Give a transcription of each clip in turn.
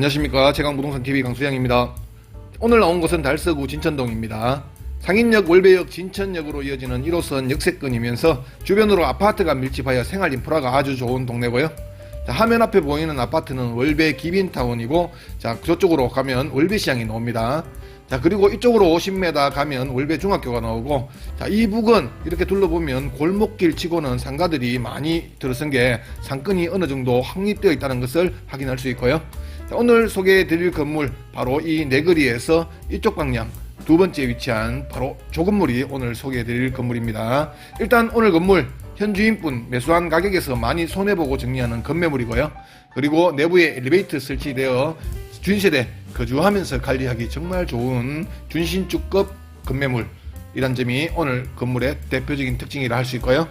안녕하십니까 최강부동산 TV 강수양입니다. 오늘 나온 곳은 달서구 진천동입니다. 상인역 월배역 진천역으로 이어지는 1호선 역세권이면서 주변으로 아파트가 밀집하여 생활 인프라가 아주 좋은 동네고요. 자, 화면 앞에 보이는 아파트는 월배 기빈타운이고 자 저쪽으로 가면 월배시장이 나옵니다. 자 그리고 이쪽으로 50m 가면 월배 중학교가 나오고 자이 북은 이렇게 둘러보면 골목길 치고는 상가들이 많이 들어선 게 상권이 어느 정도 확립되어 있다는 것을 확인할 수 있고요. 자, 오늘 소개해 드릴 건물 바로 이 내거리에서 이쪽 방향 두 번째 위치한 바로 조 건물이 오늘 소개해 드릴 건물입니다. 일단 오늘 건물 현주인분 매수한 가격에서 많이 손해보고 정리하는 건매물이고요. 그리고 내부에 엘리베이터 설치되어 준세대 거주하면서 관리하기 정말 좋은 준신주급 건매물 이란 점이 오늘 건물의 대표적인 특징이라 할 수 있고요.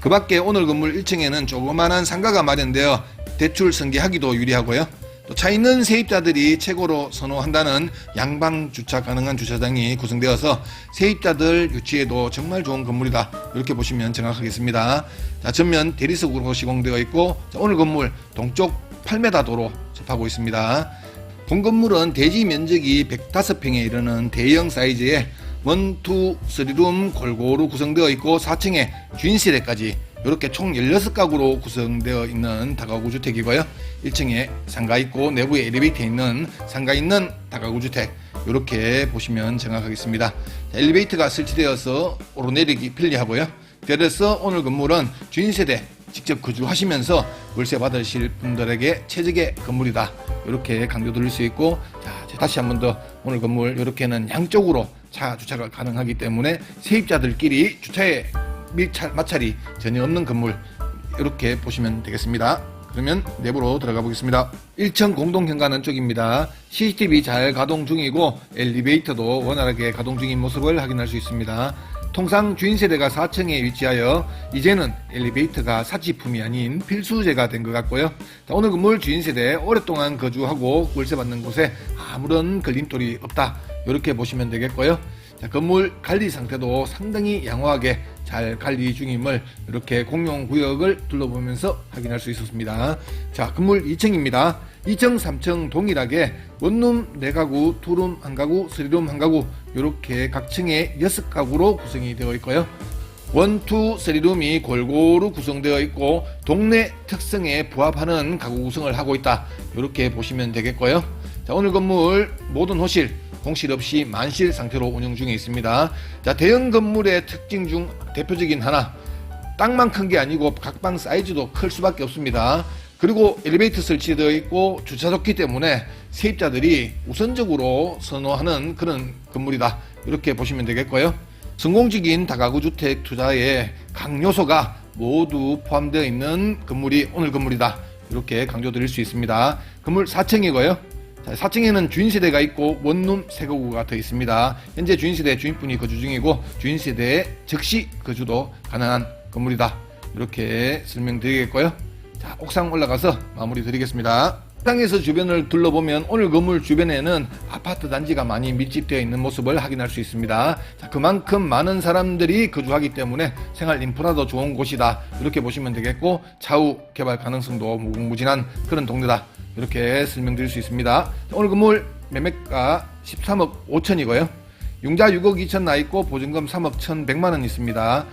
그 밖에 오늘 건물 1층에는 조그만한 상가가 마련되어 대출 승계하기도 유리하고요. 또 차 있는 세입자들이 최고로 선호한다는 양방 주차 가능한 주차장이 구성되어서 세입자들 유치에도 정말 좋은 건물이다. 이렇게 보시면 정확하겠습니다. 자, 전면 대리석으로 시공되어 있고 자, 오늘 건물 동쪽 8m 도로 접하고 있습니다. 본 건물은 대지 면적이 105평에 이르는 대형 사이즈의 원, 투, 쓰리룸 골고루 구성되어 있고 4층에 주인세대까지 이렇게 총 16가구로 구성되어 있는 다가구 주택이고요. 1층에 상가 있고 내부에 엘리베이터 있는 상가 있는 다가구 주택 이렇게 보시면 정확하겠습니다. 자, 엘리베이터가 설치되어서 오르내리기 편리하고요. 그래서 오늘 건물은 주인 세대 직접 거주하시면서 월세 받으실 분들에게 최적의 건물이다. 이렇게 강조 드릴 수 있고 자, 다시 한 번 더 오늘 건물 이렇게는 양쪽으로 차 주차가 가능하기 때문에 세입자들끼리 주차에 밀착 마찰이 전혀 없는 건물 이렇게 보시면 되겠습니다. 그러면 내부로 들어가 보겠습니다. 1층 공동 현관은 쪽입니다. CCTV 잘 가동 중이고 엘리베이터도 원활하게 가동 중인 모습을 확인할 수 있습니다. 통상 주인 세대가 4층에 위치하여 이제는 엘리베이터가 사치품이 아닌 필수제가 된 것 같고요. 자, 오늘 건물 주인 세대 오랫동안 거주하고 월세 받는 곳에 아무런 걸림돌이 없다. 이렇게 보시면 되겠고요. 자, 건물 관리 상태도 상당히 양호하게 잘 관리 중임을 이렇게 공용 구역을 둘러보면서 확인할 수 있었습니다. 자, 건물 2층입니다. 2층, 3층 동일하게 원룸 4가구, 투룸 1가구, 쓰리룸 1가구 이렇게 각 층에 6가구로 구성이 되어 있고요. 원투 쓰리룸이 골고루 구성되어 있고 동네 특성에 부합하는 가구 구성을 하고 있다. 이렇게 보시면 되겠고요. 자, 오늘 건물 모든 호실 공실 없이 만실 상태로 운영 중에 있습니다. 자, 대형 건물의 특징 중 대표적인 하나. 땅만 큰 게 아니고 각방 사이즈도 클 수밖에 없습니다. 그리고 엘리베이터 설치되어 있고 주차 좋기 때문에 세입자들이 우선적으로 선호하는 그런 건물이다. 이렇게 보시면 되겠고요. 성공적인 다가구 주택 투자의 강 요소가 모두 포함되어 있는 건물이 오늘 건물이다. 이렇게 강조드릴 수 있습니다. 건물 4층이고요. 4층에는 주인세대가 있고 원룸 세가구가 더 있습니다. 현재 주인세대 주인분이 거주 중이고 주인세대의 즉시 거주도 가능한 건물이다. 이렇게 설명드리겠고요. 자, 옥상 올라가서 마무리 드리겠습니다. 옥상에서 주변을 둘러보면 오늘 건물 주변에는 아파트 단지가 많이 밀집되어 있는 모습을 확인할 수 있습니다. 자, 그만큼 많은 사람들이 거주하기 때문에 생활 인프라도 좋은 곳이다. 이렇게 보시면 되겠고 차후 개발 가능성도 무궁무진한 그런 동네다. 이렇게 설명드릴 수 있습니다. 오늘 건물 매매가 13억 5천이고요. 융자 6억 2천 나 있고 보증금 3억 1,100만 원 있습니다.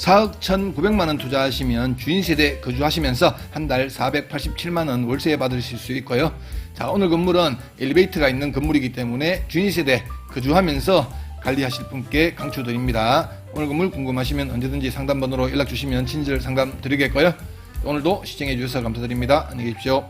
4억 1,900만 원 투자하시면 주인 세대 거주하시면서 한 달 487만 원 월세 받으실 수 있고요. 자, 오늘 건물은 엘리베이터가 있는 건물이기 때문에 주인 세대 거주하면서 관리하실 분께 강추드립니다. 오늘 건물 궁금하시면 언제든지 상담번호로 연락 주시면 친절 상담 드리겠고요. 오늘도 시청해 주셔서 감사드립니다. 안녕히 계십시오.